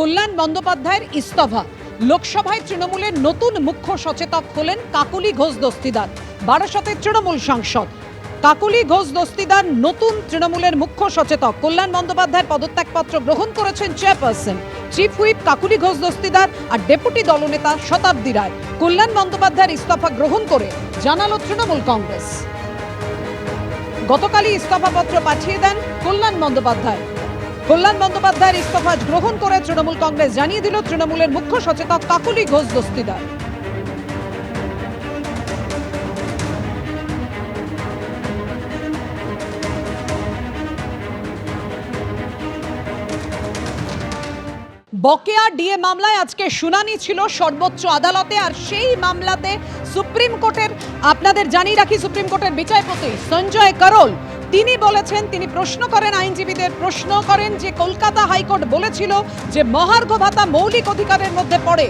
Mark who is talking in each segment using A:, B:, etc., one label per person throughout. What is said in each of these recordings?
A: কল্যাণ বন্দ্যোপাধ্যায়ের ইস্তফা। লোকসভায় তৃণমূলের নতুন মুখ্য সচেতক হলেন কাকলি ঘোষ দস্তিদার, বারাসতের তৃণমূল সাংসদ। কাকলি ঘোষ দস্তিদার নতুন তৃণমূলের মুখ্য সচেতক। কল্যাণ বন্দ্যোপাধ্যায়ের পদত্যাগপত্র গ্রহণ করেছেন chairperson, chief whip Kakoli Ghosh Dastidar আর ডেপুটি দলনেতা শতাব্দী রায়। কল্যাণ বন্দ্যোপাধ্যায়ের ইস্তফা গ্রহণ করে জানালো তৃণমূল কংগ্রেস। গতকালই ইস্তফাপত্র পাঠিয়ে দেন কল্যাণ বন্দ্যোপাধ্যায়। কল্যাণ বন্দ্যোপাধ্যায়ের ইস্তফা গ্রহণ করে তৃণমূল কংগ্রেস জানিয়ে দিল, তৃণমূলের মুখ্য সচেতক কাকুলি ঘোষ দস্তিদার। বকেয়া ডিএ মামলায় আজকে শুনানি ছিল, সর্বোচ্চ আদালতে, আর সেই মামলাতে সুপ্রিম কোর্টের, আপনাদের জানিয়ে রাখি, সুপ্রিম কোর্টের বিচারপতি সঞ্জয় করল। তিনি বলেছেন, তিনি প্রশ্ন করেন, আইনজীবীদের প্রশ্ন করেন যে কলকাতা হাইকোর্ট বলেছিল যে মহার্ঘ ভাতা মৌলিক অধিকারের মধ্যে পড়ে।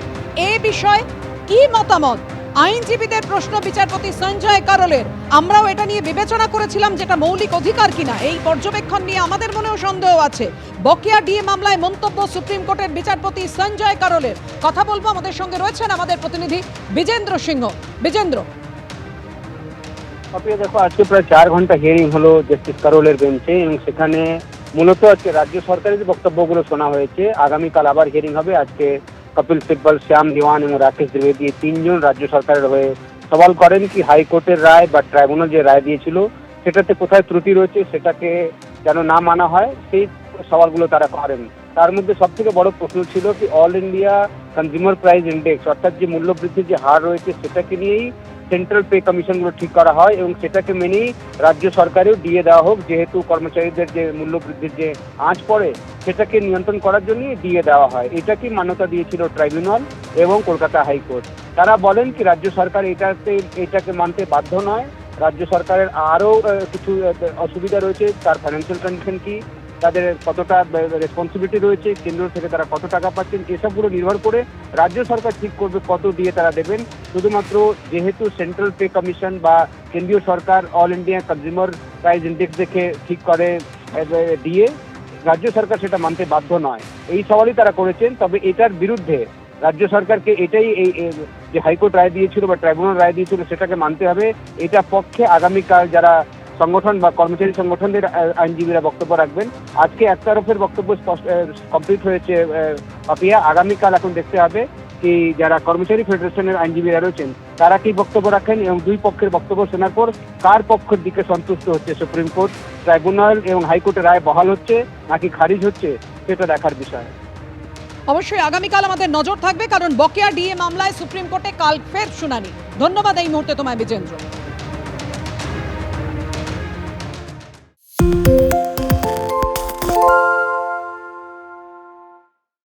A: এ বিষয়ে কি মতামত? আইনজীবীদের প্রশ্ন বিচারপতি সঞ্জয় কারলের। আমরাও এটা নিয়ে বিবেচনা করেছিলাম যেটা মৌলিক অধিকার কিনা। এই পর্যবেক্ষণ নিয়ে আমাদের মনেও সন্দেহ আছে। বকেয়া ডিএ মামলায় মন্তব্য সুপ্রিম কোর্টের বিচারপতি সঞ্জয় কারলের। কথা বলব আমাদের সঙ্গে রয়েছেন আমাদের প্রতিনিধি বিজেন্দ্র সিংহ। বিজেন্দ্র।
B: দেখো, আজকে প্রায় চার ঘণ্টা হিয়ারিং হলো জাস্টিস কারোলের বেঞ্চে এবং সেখানে মূলত আজকে রাজ্য সরকারের যে বক্তব্যগুলো শোনা হয়েছে, আগামীকাল আবার হিয়ারিং হবে। আজকে কপিল সিব্বল, শ্যাম দেওয়ান এবং রাকেশ দ্বিবেদী তিনজন রাজ্য সরকারের হয়ে সওয়াল করেন কি হাইকোর্টের রায় বা ট্রাইব্যুনাল যে রায় দিয়েছিল, সেটাতে কোথায় ত্রুটি রয়েছে সেটাকে যেন না মানা হয়, সেই সওয়ালগুলো তারা করেন। তার মধ্যে সব থেকে বড় প্রশ্ন ছিল কি all India consumer price index, অর্থাৎ যে মূল্যবৃদ্ধির যে হার রয়েছে সেটাকে নিয়েই সেন্ট্রাল পে কমিশনগুলো ঠিক করা হয় এবং সেটাকে মেনেই রাজ্য সরকারেও দিয়ে দেওয়া হোক, যেহেতু কর্মচারীদের যে মূল্য বৃদ্ধির যে আঁচ পড়ে সেটাকে নিয়ন্ত্রণ করার জন্যই দিয়ে দেওয়া হয়। এটাকে মান্যতা দিয়েছিল ট্রাইব্যুনাল এবং কলকাতা হাইকোর্ট? তারা বলেন কি, রাজ্য সরকার এটাতে, এটাকে মানতে বাধ্য নয়। রাজ্য সরকারের আরও কিছু অসুবিধা রয়েছে। তার ফাইন্যান্সিয়াল কন্ডিশন কি, তাদের কতটা রেসপন্সিবিলিটি রয়েছে, কেন্দ্র থেকে তারা কত টাকা পাচ্ছেন, এসবগুলো নির্ভর করে রাজ্য সরকার ঠিক করবে, কত দিয়ে তারা দেবেন। শুধুমাত্র যেহেতু সেন্ট্রাল পে কমিশন বা কেন্দ্রীয় সরকার all India consumer price index দেখে ঠিক করে দিয়ে রাজ্য সরকার সেটা মানতে বাধ্য নয়। এই সওয়ালই তারা করেছেন, তবে এটার বিরুদ্ধে রাজ্য সরকারকে এটাই এই যে হাইকোর্ট রায় দিয়েছিল বা ট্রাইব্যুনাল রায় দিয়েছিল সেটাকে মানতে হবে। এটা পক্ষে আগামীকাল যারা সংগঠন বা কর্মচারী সংগঠনদের আইনজীবীরা বক্তব্য রাখবেন। আজকে এক তরফের বক্তব্য কমপ্লিট হয়েছে আগামীকাল এখন দেখতে হবে। কি যারা কর্মচারী ফেডারেশনের আইনজীবীরা রয়েছেন, তারা কি বক্তব্য রাখেন এবং দুই পক্ষের বক্তব্য শোনার পর কার পক্ষের দিকে সন্তুষ্ট হচ্ছে সুপ্রিম কোর্ট, ট্রাইব্যুনাল এবং হাইকোর্টের রায় বহাল হচ্ছে নাকি খারিজ হচ্ছে সেটা দেখার বিষয়।
A: অবশ্যই আগামীকাল আমাদের নজর থাকবে, কারণ বকেয়া ডিএ মামলায় সুপ্রিম কোর্টে কাল ফের শুনানি। ধন্যবাদ এই মুহূর্তে তোমায় বিজেন্দ্র।